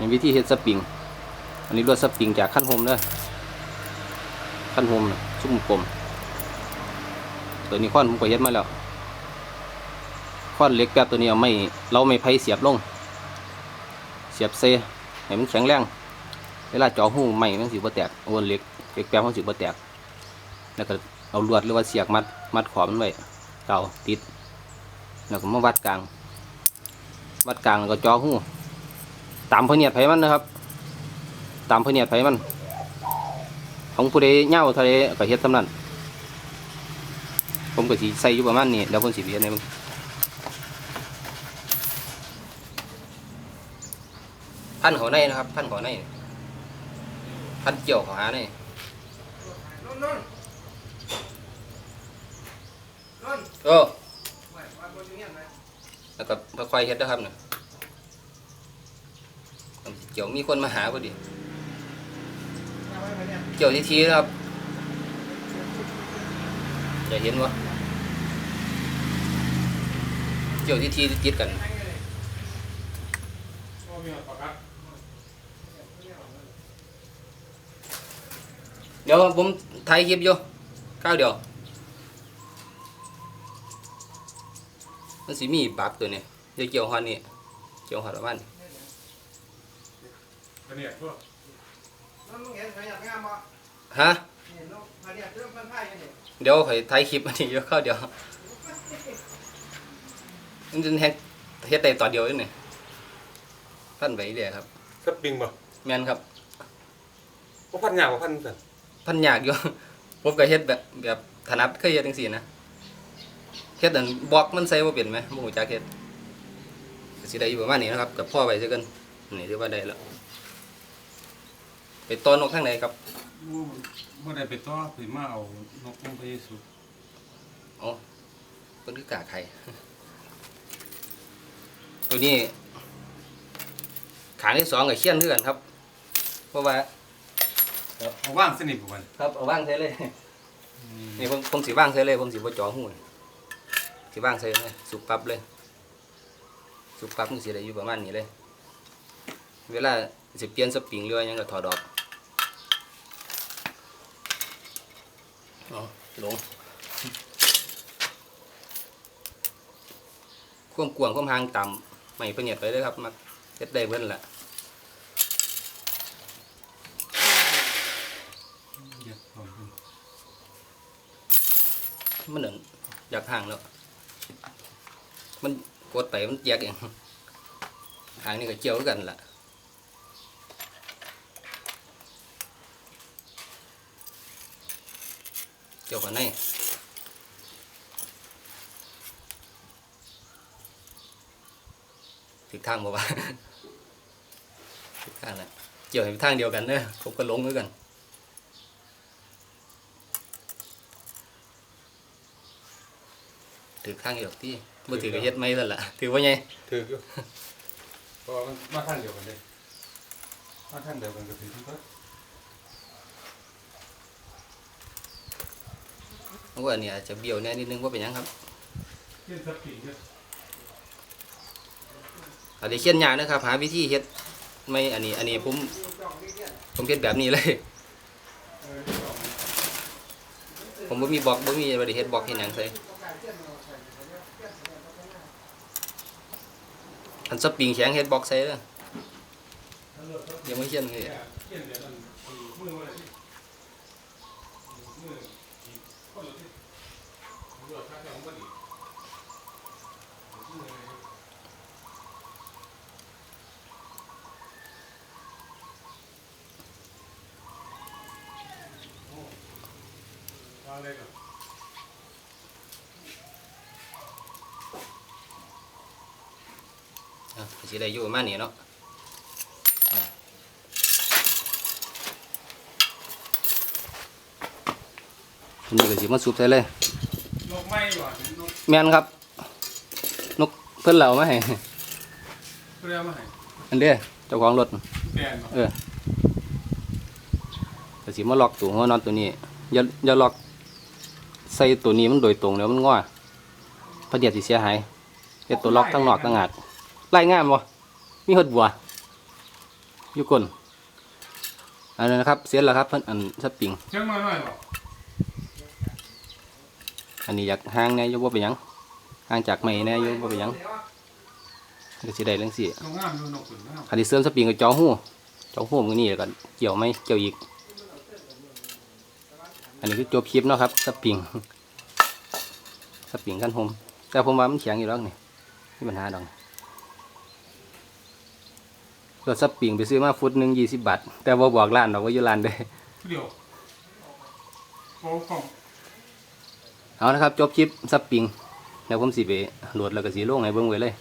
นี่วิธีเฮ็ดสปริง อันนี้รวดสปริงจากขั้นโฮมเด้อขั้นโฮมชุ่มกลมตัวนี้ค้อนผมก็เฮ็ดมาแล้วค้อนเล็กแบบตัวนี้เอาไม่เราไม่ไผเสียบลง เสียบเซให้มันแข็งแรงเวลาเจ่อหูไม่มันสิบ่แตกโอนเล็กเล็กแป๊บมันสิบ่แตก แล้วก็เอาลวดหรือว่าเสียกมัดมัดขอบมันไว้เกาติด แล้วก็มาวัดกลาง วัดกลางแล้วก็จ่อหู ตามพระเนียดไผมันนะครับ ตามพระเนียดไผมัน ของผู้ใดเหย้าทะเลก็เฮ็ดสำนั้นผมก็สิใส่อยู่ประมาณนี้แล้วผมสิเรียนให้มึงพันเขาในนะครับ พันเขาในพันเกี่ยวเขาหาในเออไม่ว่านอย่างเงี้ยนะแล้วก็ค่อยเฮ็ดนะครับเนี่ย เกี่ยวมีคนมาหาพอดีเอาไว้ไปเนี่ยเกี่ยวทีทีนะครับ จะเห็นวะเกี่ยวทีทีติดกันโอ้มีปากกัดเดี๋ยวผมถ่ายคลิปอยู่ก้าวเดียว มันสิมีบักตัวนี้เดี๋ยวเกี่ยวหันนี่เกี่ยวหันประมาณนี้ เนี่ยพวกนุ่นมึงเห็นใครอยากงามบ่ฮะ เห็นนุ่นมาเนี่ยเรื่องพันไพ่กันเนี่ยเดี๋ยวข่อยถ่ายคลิปอันนี้เดี๋ยวเข้าเดี๋ยวมันจะแฮกเฮ็ดได้ต่อเดียวเองนี่พันไปเรื่อยครับ สปริงบ่แม่นครับ บ่พันยากกว่าพันสั่นพันยากอยู่ ผมก็เฮ็ดแบบแบบถนัดเคยเฮ็ดจังซี่นะเฮ็ดอันบล็อกมันใส่บ่เป็นไหมบ่ฮู้จักเฮ็ดก็สิได้อยู่ประมาณนี้นะครับกับพ่อไว้ซะกันนี่ถือว่าได้แล้ว ไปต้อนนกทางไหนครับเมื่อใดไปต่อไปมาเอานกลงไปสุอ๋อเพิ่นคือกาไข่ตัวนี้ขางที่สองก็เคียนคือกันครับ เพราะว่าเอาว่างสนิทกว่ามันครับเอาว่างใส่เลยนี่ผมผมสิว่างใส่เลยผมสิบ่จ่อหูนี่สิว่างใส่เลยสุกปั๊บเลย สุกปั๊บมันสิได้อยู่ประมาณนี้เลย เวลาสิเปลี่ยนสปริงหรือว่าหยังก็ถอดออก เอาลงความกวางความหางต่ำไม่ประเนียดไปเลยครับมาเฮ็ดได้เบิ่อาขึ้นมันหนึ่งอยากห่างแล้วมันกดไปมันแยกเองห่างนี่ก็เจียวกันแหละ เจียวกันในถึกทางบ่วะถึกทางแหละเจียวให้ทางเดียวกันเนอะผมก็ลงด้วยกันถือข้างเดียวที่บ่ถือก็เฮ็ดไม่แล้วล่ะถือว่าไงถืออยู่เพราะว่ามันมาทางเดียวกันเลยมาทางเดียวกันก็ถือที่ก็เพราะ ว่าอันนี้อาจะเบี้ยวแน่นิดนึงว่าเป็นยังครับเขียนสปริงเนี่ยอันนี้เขียนยากนะครับ หาวิธีเฮ็ดไม่อันนี้ อันนี้ผมผมเฮ็ดแบบนี้เลย ผมบ่มีบล็อกบ่มีบ่ได้เฮ็ดบล็อกเฮ็ดหยังใส่อันสปริงแข็งเฮ็ดบล็อกใส่เด้อเดี๋ยวมาเขียนเลย เขียนเดี๋ยวมันมือมาเลยมืออีกคนละที่ มือข้างเดียวมันก็ดีมือเล นอะก็สิได้อยู่ประมาณนี้เนาะอะอันนี้ก็สิมาซุบใส่เลยนกไม่หวานนกแม่นครับ นกเพิ่นเหล่ามาให้เปรี้ยวมาให้อันเด้อเจ้าของรถแกนเนาะเออแต่สิมาล็อกตัวหัวนอนตัวนี้ อย่าอย่าล็อกใส่ตัวนี้มันโดยตรงแล้วมันง้อพระเดียดสิเสียหายเฮ็ดตัวล็อกทั้งนอกทั้งงาดไล่งามบ่มีหดบัวอยู่ก้นอันนั้นนะครับ เสร็จแล้วครับเพิ่นอันสปริง เชียงน้อยหน่อยบ่อัันนี้อยากห่างแน่ยกว่าไปยังห่างจากไม้แน่ยกว่าไปยังก็สิได้เรื่องสินกงามอยู่นกขุนงามคันที่เสริมสปริงก็เจาะหูเจาะหูมันนี่แล้วก็เกี่ยวไหมเกี่ยวอีก อันนี้คือจบคลิปเนาะครับสปริงสปริงกันผมแต่ผมว่ามันแข็งอยู่แล้วนี่มีปัญหาดอกรถสปริงไปซื้อมาฟุตหนึ่งยี่สิบบาทแต่ว่าบอกร้านดอกว่าอยู่ร้านเด้อเดียวโอ้กล่อง เอานะครับจบชิปสปริงแล้วผมสิไปโหลดแล้วก็สีโลงให้เบิ่งไว้เลย